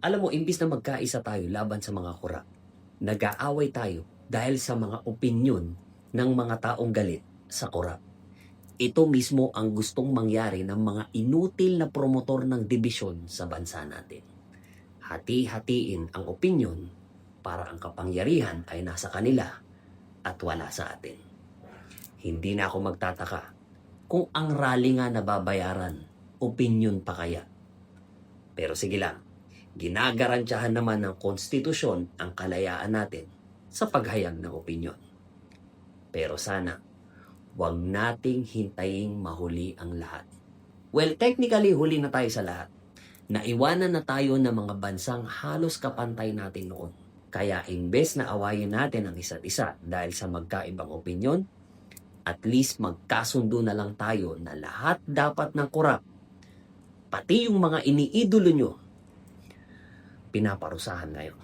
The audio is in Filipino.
Alam mo, imbis na magkaisa tayo laban sa mga kura, nag-aaway tayo dahil sa mga opinyon ng mga taong galit sa kura. Ito mismo ang gustong mangyari ng mga inutil na promotor ng dibisyon sa bansa natin. Hati-hatiin ang opinyon para ang kapangyarihan ay nasa kanila at wala sa atin. Hindi na ako magtataka kung ang rally nga nababayaran, opinyon pa kaya. Pero sige lang, ginagarantiyahan naman ng konstitusyon ang kalayaan natin sa paghayag ng opinyon. Pero sana, wag nating hintaying mahuli ang lahat. Well, technically, huli na tayo sa lahat. Naiwanan na tayo ng mga bansang halos kapantay natin noon. Kaya imbes na awayin natin ang isa't isa dahil sa magkaibang opinyon, at least magkasundo na lang tayo na lahat dapat ng kurap. Pati yung mga iniidolo nyo, pinaparusahan ngayon.